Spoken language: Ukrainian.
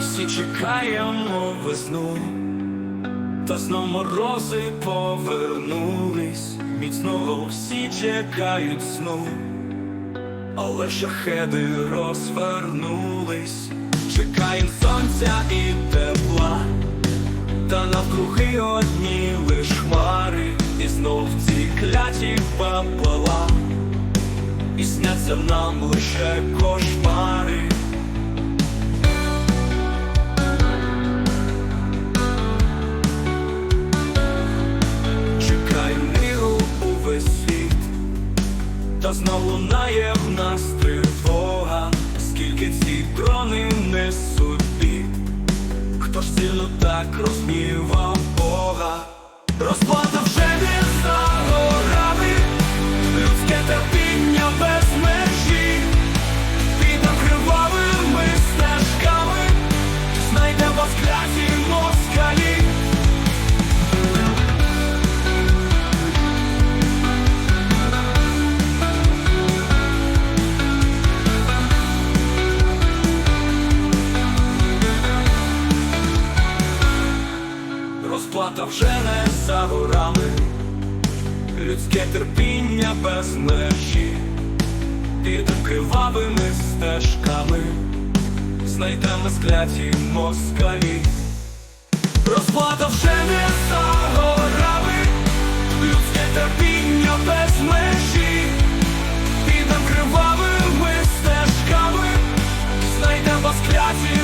Всі чекаємо весну, та знов морози повернулись, міцного всі чекають сну, але шахеди розвернулись, чекаєм сонця і тепла, та навкруги одні лиш хмари, і знов ці кляті пепела, і сняться нам лише кошмари. Лунає в нас тривога, скільки ці дрони несуть бід, хто ж сильно так розгнівав Бога, Розплата вже не за горами, людське терпіння без межі, під кривавими стежками, знайдемо скляті москалі. Розплата вже не за горами, людське терпіння без межі, під кривавими стежками, знайдемо скляті